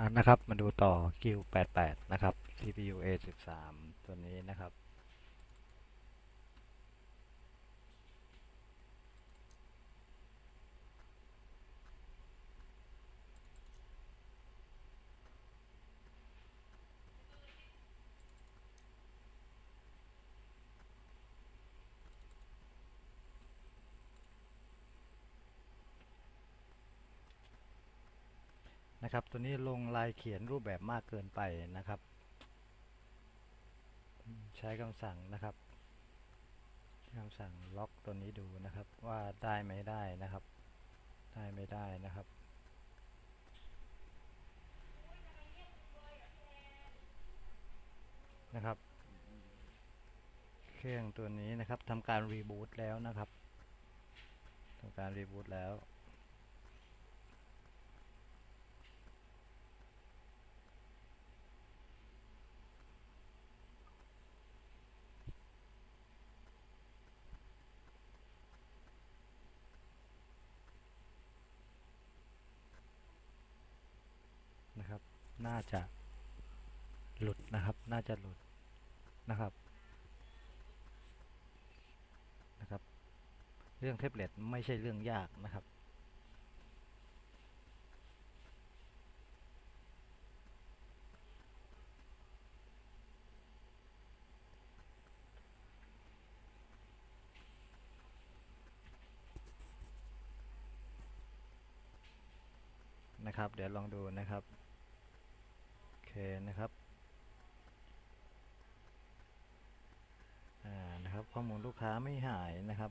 อ่านะครับ มาดูต่อคิวแปดแปดนะครับ CPU A13 ตัวนี้นะครับ นะครับ ตัวนี้ลงลายเขียนรูปแบบมากเกินไปนะครับ ใช้คำสั่งนะครับคำสั่งล็อกตัวนี้ดูนะครับ ว่าได้ไม่ได้นะครับ ได้ไม่ได้นะครับนะครับ เครื่องตัวนี้นะครับทำการรีบูตแล้วนะครับทำการรีบูตแล้ว นะครับ น่าจะหลุดนะครับ น่าจะหลุดนะครับนะครับ เรื่องแท็บเล็ตไม่ใช่เรื่องยากนะครับ นะครับ เดี๋ยวลองดูนะครับโอเคนะครับอ่านะครับข้อมูลลูกค้าไม่หายนะครับ